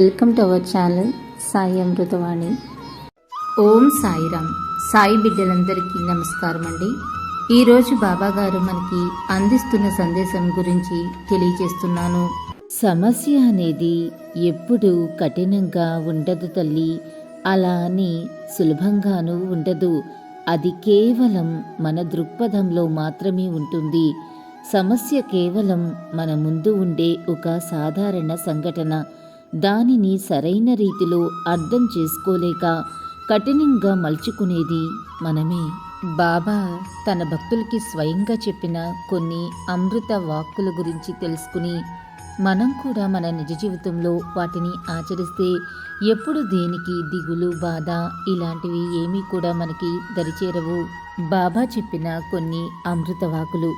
Welcome to our channel Sai Amruthavani Om Sairam. Sai బిడ్డలందరికీ నమస్కారం అండి. ఈరోజు బాబాగారు మనకి అందిస్తున్న సందేశం గురించి తెలియజేస్తున్నాను. సమస్య అనేది ఎప్పుడు కఠినంగా ఉండదు తల్లి. అలా అని సులభంగానూ ఉండదు. అది కేవలం మన దృక్పథంలో మాత్రమే ఉంటుంది. సమస్య కేవలం మన ముందు ఉండే ఒక సాధారణ సంఘటన. దానిని సరైన రీతిలో అర్థం చేసుకోలేక కఠినంగా మలుచుకునేది మనమే. బాబా తన భక్తులకి స్వయంగా చెప్పిన కొన్ని అమృత వాక్కుల గురించి తెలుసుకుని మనం కూడా మన నిజ జీవితంలో వాటిని ఆచరిస్తే ఎప్పుడు దేనికి దిగులు బాధ ఇలాంటివి ఏమీ కూడా మనకి దరిచేరవు. బాబా చెప్పిన కొన్ని అమృత వాకులు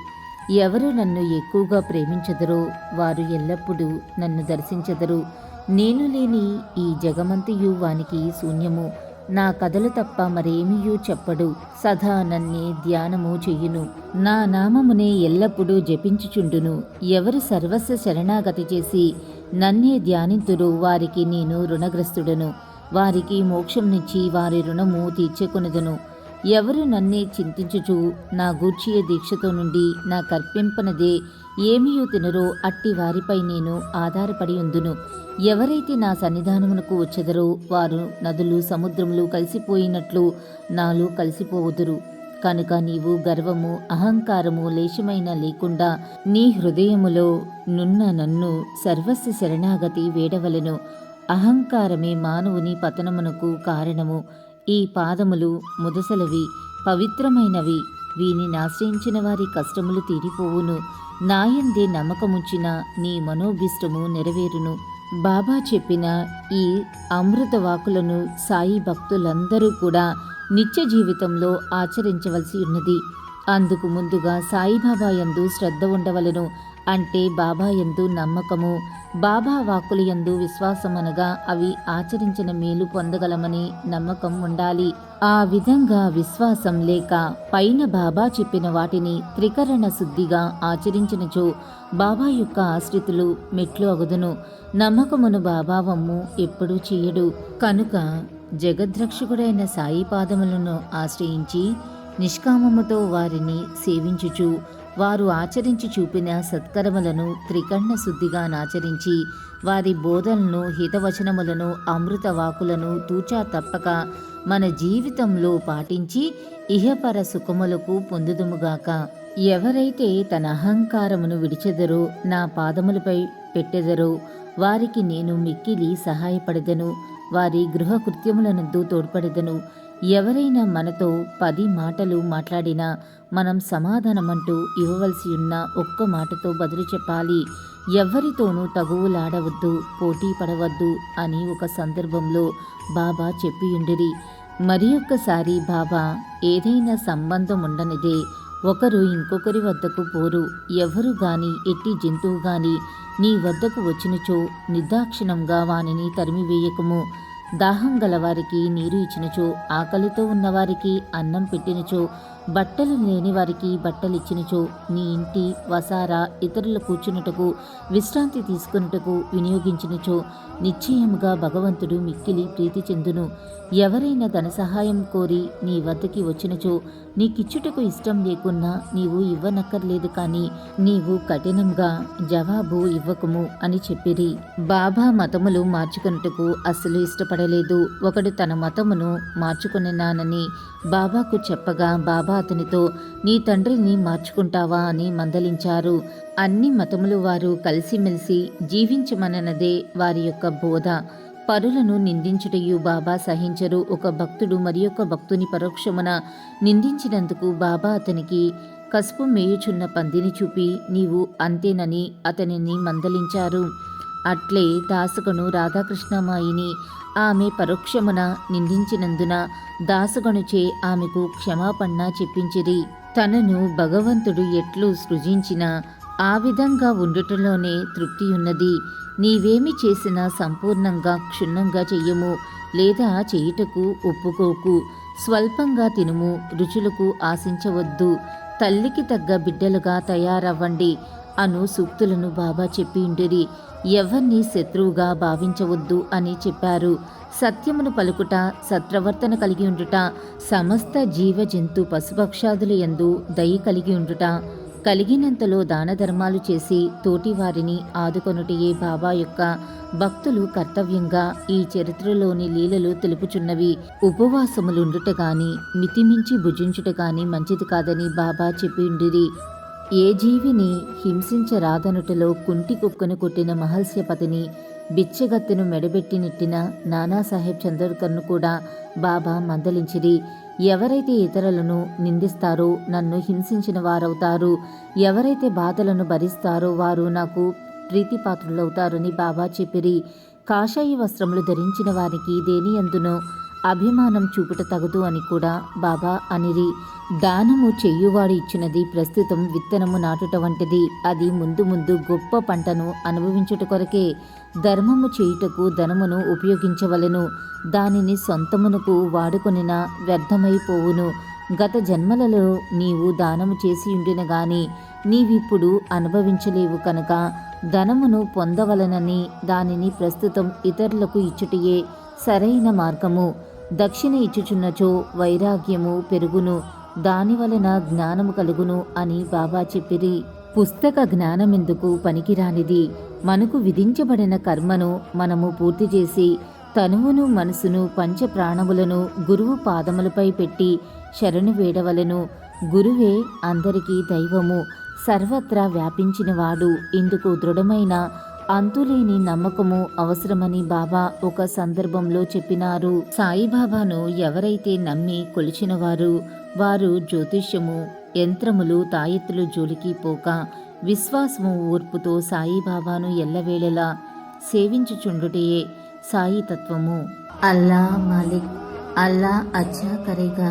ఎవరు నన్ను ఎక్కువగా ప్రేమించదరో వారు ఎల్లప్పుడూ నన్ను దర్శించదరు నేను లేని ఈ జగమంతయు వానికి శూన్యము. నా కథలు తప్ప మరేమియూ చెప్పడు. సదా నన్నే ధ్యానము చెయ్యును నా నామమునే ఎల్లప్పుడూ జపించుచుండును. ఎవరు సర్వస్వ శరణాగతి చేసి నన్నే ధ్యానితురు వారికి నేను రుణగ్రస్తుడను. వారికి మోక్షం నుంచి వారి రుణము తీర్చుకొనదును. ఎవరు నన్నే చింతించుచు నా గూర్చియ దీక్షతో నుండి నా కర్పింపనదే ఏమియూ తినరో అట్టి వారిపై నేను ఆధారపడి ఉందును. ఎవరైతే నా సన్నిధానమునకు వచ్చెదరో వారు నదులు సముద్రములు కలిసిపోయినట్లు నాలో కలిసిపోవుదురు. కనుక నీవు గర్వము అహంకారము లేశమైన లేకుండా నీ హృదయములో నున్న నన్ను సర్వస్వ శరణాగతి వేడవలెను. అహంకారమే మానవుని పతనమునకు కారణము. ఈ పాదములు ముదసలవి పవిత్రమైనవి. వీనిని ఆశ్రయించిన వారి కష్టములు తీరిపోవును. నాయందే నమ్మకముంచిన నీ మనోభిష్టము నెరవేరును. బాబా చెప్పిన ఈ అమృత వాకులను సాయి భక్తులందరూ కూడా నిత్య జీవితంలో ఆచరించవలసి ఉన్నది. అందుకు ముందుగా సాయిబాబా యందు శ్రద్ధ ఉండవలను. అంటే బాబా యందు నమ్మకము బాబా వాక్కుల విశ్వాసమనగా అవి ఆచరించిన మేలు పొందగలమని నమ్మకం ఉండాలి. ఆ విధంగా విశ్వాసం లేక పైన బాబా చెప్పిన వాటిని త్రికరణ శుద్ధిగా ఆచరించినచో బాబా యొక్క ఆశ్రితులు మెట్లు అగుదును. నమ్మకమును బాబావమ్ము ఎప్పుడూ చేయడు. కనుక జగద్రక్షకుడైన సాయి పాదములను ఆశ్రయించి నిష్కామముతో వారిని సేవించుచు వారు ఆచరించి చూపిన సత్కర్మలను త్రికర్ణ శుద్ధిగా నాచరించి వారి బోధనలను హితవచనములను అమృత వాకులను తూచా తప్పక మన జీవితంలో పాటించి ఇహపర సుఖములకు పొందుదుముగాక. ఎవరైతే తన అహంకారమును విడిచెదరో నా పాదములపై పెట్టెదరో వారికి నేను మిక్కిలి సహాయపడదను వారి గృహ కృత్యములనందు తోడ్పడదను ఎవరైనా మనతో పది మాటలు మాట్లాడినా మనం సమాధానమంటూ ఇవ్వవలసి ఉన్న ఒక్క మాటతో బదులు చెప్పాలి. ఎవ్వరితోనూ తగువులాడవద్దు పోటీ పడవద్దు అని ఒక సందర్భంలో బాబా చెప్పియుండిరి. మరి ఒక్కసారి బాబా ఏదైనా సంబంధం ఉండనిదే ఒకరు ఇంకొకరి వద్దకు పోరు. ఎవరు గాని ఎట్టి జంతువు గాని నీ వద్దకు వచ్చినచో నిర్దాక్షిణంగా వానిని తరిమివేయకము. దాహం గలవారికి నీరు ఇచ్చినచో ఆకలితో ఉన్నవారికి అన్నం పెట్టినచో బట్టలు లేని వారికి బట్టలిచ్చినచో నీ ఇంటి వసారా ఇతరుల కూర్చున్నటకు విశ్రాంతి తీసుకున్నటకు వినియోగించినచో నిశ్చయముగా భగవంతుడు మిక్కిలి ప్రీతి చెందును. ఎవరైనా ధన సహాయం కోరి నీ వద్దకి వచ్చినచో నీకిచ్చుటకు ఇష్టం లేకున్నా నీవు ఇవ్వనక్కర్లేదు కానీ నీవు కఠినంగా జవాబు ఇవ్వకుము అని చెప్పిరి. బాబా మతములు మార్చుకొనుటకు అస్సలు ఇష్టపడలేదు. ఒకడు తన మతమును మార్చుకున్నానని బాబాకు చెప్పగా బాబా అతనితో నీ తండ్రిని మార్చుకుంటావా? అని మందలించారు. అన్ని మతములు వారు కలిసిమెలిసి జీవించమననదే వారి యొక్క బోధ. పరులను నిందించుటయు బాబా సహించరు. ఒక భక్తుడు మరి యొక్క భక్తుని పరోక్షమున నిందించినందుకు బాబా అతనికి కసుపు మేయుచున్న పందిని చూపి నీవు అంతేనని అతనిని మందలించారు. అట్లే దాసగను రాధాకృష్ణమాయిని ఆమె పరోక్షమున నిందించినందున దాసగనుచే ఆమెకు క్షమాపణ చెప్పించిరి. తనను భగవంతుడు ఎట్లు సృజించినా ఆ విధంగా ఉండుటలోనే తృప్తి ఉన్నది నీవేమి చేసినా సంపూర్ణంగా క్షుణ్ణంగా చెయ్యము లేదా చేయుటకు ఒప్పుకోకు స్వల్పంగా తినుము రుచులకు ఆశించవద్దు. తల్లికి తగ్గ బిడ్డలుగా తయారవ్వండి. అను సూక్తులను బాబా చెప్పి ఉండిరి. ఎవరిని శత్రువుగా భావించవద్దు అని చెప్పారు. సత్యమును పలుకుట సత్ప్రవర్తన కలిగి ఉండుట సమస్త జీవ జంతు పశుపక్షాదుల యందు దయ కలిగి ఉండుట కలిగినంతలో దాన ధర్మాలు చేసి తోటివారిని ఆదుకొనుటయే బాబా యొక్క భక్తులు కర్తవ్యంగా ఈ చరిత్రలోని లీలలు తెలుపుచున్నవి. ఉపవాసములుండుట గాని మితిమించి భుజించుట గాని మంచిది కాదని బాబా చెప్పిండిరి ఏ జీవిని హింసించరాదనుటలో కుంటి కుక్కను కొట్టిన మహల్స్యపతిని బిచ్చగత్తెను మెడబెట్టి నెట్టిన నానాసాహెబ్ చంద్రకర్ను కూడా బాబా మందలించిరి. ఎవరైతే ఇతరులను నిందిస్తారో నన్ను హింసించిన వారవుతారు. ఎవరైతే బాధలను భరిస్తారో వారు నాకు ప్రీతిపాత్రులవుతారని బాబా చెప్పిరి. కాషాయి వస్త్రములు ధరించిన వారికి దేని అందునో అభిమానం చూపుట తగదు అని కూడా బాబా అనిరి దానము చెయ్యువాడు ఇచ్చినది ప్రస్తుతం విత్తనము నాటుట వంటిది. అది ముందు ముందు గొప్ప పంటను అనుభవించుట కొరకే ధర్మము చేయుటకు ధనమును ఉపయోగించవలెను. దానిని సొంతమునకు వాడుకొనిన వ్యర్థమైపోవును. గత జన్మలలో నీవు దానము చేసి ఉండిన గాని నీవిప్పుడు అనుభవించలేవు కనుక ధనమును పొందవలనని దానిని ప్రస్తుతం ఇతరులకు ఇచ్చుటయే సరైన మార్గము. దక్షిణ ఇచ్చుచున్నచో వైరాగ్యము పెరుగును దాని వలన జ్ఞానము కలుగును అని బాబా చెప్పిరి. పుస్తక జ్ఞానమెందుకు పనికిరానిది? మనకు విధించబడిన కర్మను మనము పూర్తి చేసి తనువును మనసును పంచ ప్రాణములను గురువు పాదములపై పెట్టి శరణు వేడవలెను. గురువే అందరికీ దైవము సర్వత్రా వ్యాపించినవాడు. ఇందుకు దృఢమైన అంతులేని నమ్మకము అవసరమని బాబా ఒక సందర్భంలో చెప్పినారు. సాయిబాబాను ఎవరైతే నమ్మి కొలిచినవారు వారు జ్యోతిష్యము యంత్రములు తాయెత్తులు జోలికి పోక విశ్వాసము ఓర్పుతో సాయిబాబాను ఎల్లవేళలా సేవించుచుండుటయే సాయి తత్వము అల్లా మాలిక్ అల్లా అచ్చా కరేగా.